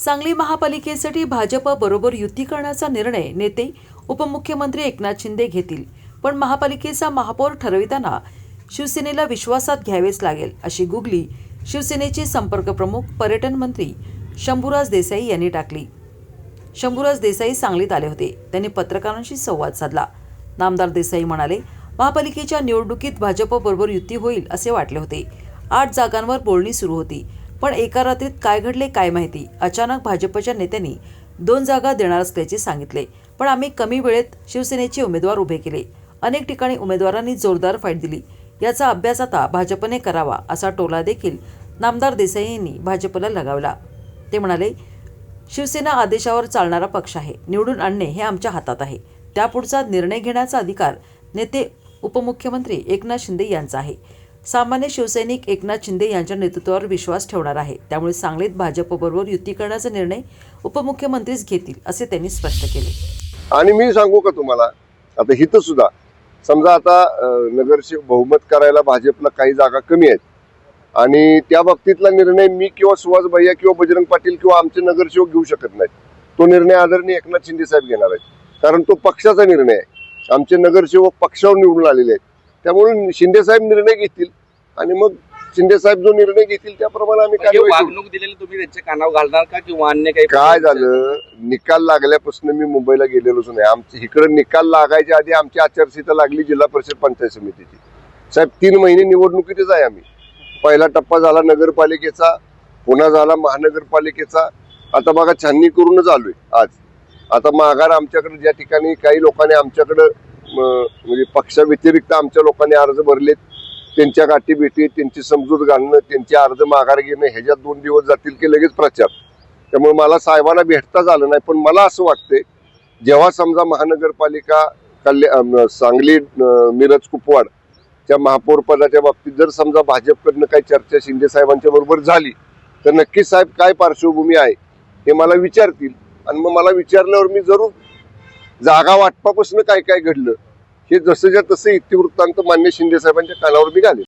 सांगली महापालिकेसाठी भाजप बरोबर युती करण्याचा निर्णय नेते उपमुख्यमंत्री एकनाथ शिंदे घेतील. पण महापालिकेचा महापौर ठरविताना शिवसेनेला विश्वासात घ्यावेच लागेल अशी गुगली शिवसेनेचे संपर्क प्रमुख पर्यटन मंत्री शंभूराज देसाई यांनी टाकली. शंभूराज देसाई सांगलीत आले होते. त्यांनी पत्रकारांशी संवाद साधला. नामदार देसाई म्हणाले महापालिकेच्या निवडणुकीत भाजपबरोबर युती होईल असे वाटले होते. आठ जागांवर बोलणी सुरू होती. पण एका रात्रीत काय घडले काय माहिती? अचानक भाजपच्या नेत्यांनी दोन जागा देणार असल्याचे सांगितले. पण आम्ही कमी वेळेत शिवसेनेचे उमेदवार उभे केले. अनेक ठिकाणी उमेदवारांनी जोरदार फाईट दिली. याचा अभ्यास आता भाजपने करावा असा टोला देखील नामदार देसाई यांनी भाजपला लगावला. ते म्हणाले शिवसेना आदेशावर चालणारा पक्ष आहे. निवडून आणणे हे आमच्या हातात आहे. त्यापुढचा निर्णय घेण्याचा अधिकार नेते उपमुख्यमंत्री एकनाथ शिंदे यांचा आहे. सामान्य शिवसैनिक एकनाथ शिंदे यांच्या नेतृत्वावर विश्वास ठेवणार आहे. त्यामुळे सांगलीत भाजपबरोबर युती करण्याचा निर्णय उपमुख्यमंत्रीच घेतील असे त्यांनी स्पष्ट केले. आणि मी सांगू का तुम्हाला? आता हित सुद्धा समजा आता नगरसेवक बहुमत करायला भाजपला काही जागा कमी आहेत. आणि त्या बाबतीतला निर्णय मी किंवा सुहास भैया किंवा बजरंग पाटील किंवा आमचे नगरसेवक घेऊ शकत नाहीत. तो निर्णय आदरणीय एकनाथ शिंदे साहेब घेणार आहेत. कारण तो पक्षाचा निर्णय आहे. आमचे नगरसेवक पक्षावर निवडून आलेले आहेत. त्यामुळे शिंदे साहेब निर्णय घेतील. आणि मग शिंदे साहेब जो निर्णय घेतील त्याप्रमाणे आम्ही म्हणजे करू. वागणूक दिलेली तुम्ही त्यांच्या कानावर घालणार का किंवा अन्य काही काय झालं? निकाल लागल्यापासून मी मुंबईला गेलेलोच नाही. आमच्या इकडे निकाल लागायच्या आधी आमची आचारसंहिता लागली जिल्हा परिषद पंचायत समितीची. साहेब तीन महिने निवडणुकीतच आहे आम्ही. पहिला टप्पा झाला नगरपालिकेचा पुन्हा झाला महानगरपालिकेचा. आता बघा छाननी करूनच आलोय आज. आता माघार आमच्याकडे ज्या ठिकाणी काही लोकांनी आमच्याकडं म्हणजे पक्षाव्यतिरिक्त आमच्या लोकांनी अर्ज भरलेत. त्यांच्या गाठी भेटी त्यांची समजूत घालणं त्यांचे अर्ज माघार घेणं ह्याच्यात दोन दिवस जातील की लगेच प्रचार. त्यामुळे मला साहेबांना भेटताच आलं नाही पण मला असं वाटतंय जेव्हा समजा महानगरपालिका कल्या सांगली मिरज कुपवाड त्या महापौरपदाच्या बाबतीत जर समजा भाजपकडनं काही चर्चा शिंदे साहेबांच्या बरोबर झाली तर नक्की साहेब काय पार्श्वभूमी आहे हे मला विचारतील. आणि मग मला विचारल्यावर मी जरूर जागा वाटपापासून काय काय घडलं? हे जसंच्या तसं इतिवृत्तांत मान्य शिंदे साहेबांच्या कानावर निघाले.